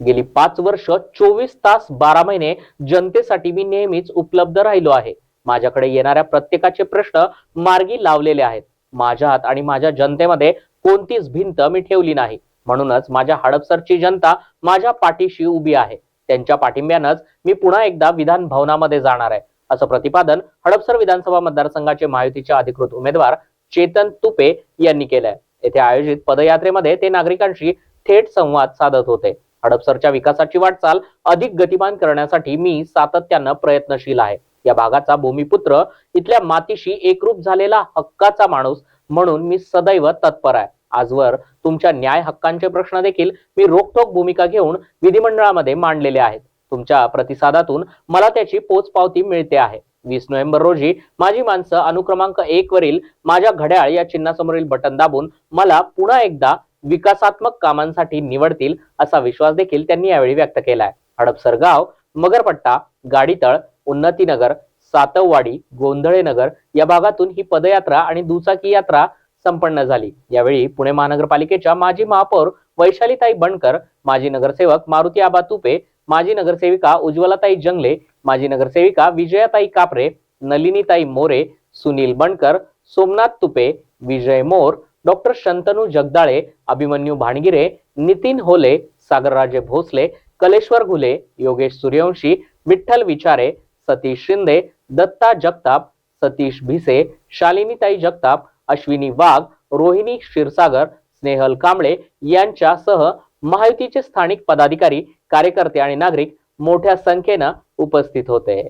गेली पाच वर्ष चोवीस तास बारा महिने जनतेसाठी मी नेहमीच उपलब्ध राहिलो आहे. माझ्याकडे येणाऱ्या प्रत्येकाचे प्रश्न मार्गी लावलेले आहेत. माझ्यात आणि माझ्या जनतेमध्ये कोणतीच भिंत मी ठेवली नाही. म्हणूनच माझ्या हडपसरची जनता माझ्या पाठीशी उभी आहे. त्यांच्या पाठिंब्यानंच मी पुन्हा एकदा विधान भवनामध्ये जाणार आहे. असं प्रतिपादन हडपसर विधानसभा मतदारसंघाचे महायुतीचे अधिकृत उमेदवार चेतन तुपे यांनी केलंय. येथे आयोजित पदयात्रेमध्ये ते नागरिकांशी थेट संवाद साधत होते. हडपसरच्या विकासाची वाटचाल अधिक गतिमान करण्यासाठी मी सातत्यानं प्रयत्नशील आहे. या भागाचा भूमिपुत्र इथल्या मातीशी एकरूप झालेला हक्काचा माणूस म्हणून मी सदैव तत्पर आहे. आजवर तुमच्या न्याय हक्कांचे प्रश्न देखील मी रोखठोक भूमिका घेऊन विधिमंडळामध्ये मांडलेले आहेत. तुमच्या प्रतिसादातून मला त्याची पोचपावती मिळते आहे. वीस नोव्हेंबर रोजी माझी माणसं अनुक्रमांक एक वरील माझ्या घड्याळ या चिन्हासमोरील बटन दाबून मला पुन्हा एकदा विकासात्मक कामांसाठी निवडतील असा विश्वास देखील त्यांनी यावेळी व्यक्त केलाय. हडपसर गाव मगरपट्टा गाडीतळ उन्नतीनगर सातववाडी गोंधळे नगर या भागातून ही पदयात्रा आणि दुचाकी यात्रा संपन्न झाली. यावेळी पुणे महानगरपालिकेच्या माजी महापौर वैशालीताई बनकर माजी नगरसेवक मारुती आबा तुपे माजी नगरसेविका उज्ज्वलाताई जंगले माजी नगरसेविका विजयाताई कापरे नलिनीताई मोरे सुनील बनकर सोमनाथ तुपे विजय मोर डॉक्टर शंतनू जगदाळे अभिमन्यू भाणगिरे नितीन होले सागरराजे भोसले कलेश्वर घुले योगेश सूर्यवंशी विठ्ठल विचारे सतीश शिंदे दत्ता जगताप सतीश भिसे शालिनीताई जगताप अश्विनी वाघ रोहिणी क्षीरसागर स्नेहल कांबळे यांच्यासह महायुतीचे स्थानिक पदाधिकारी कार्यकर्ते आणि नागरिक मोठ्या संख्येनं उपस्थित होते.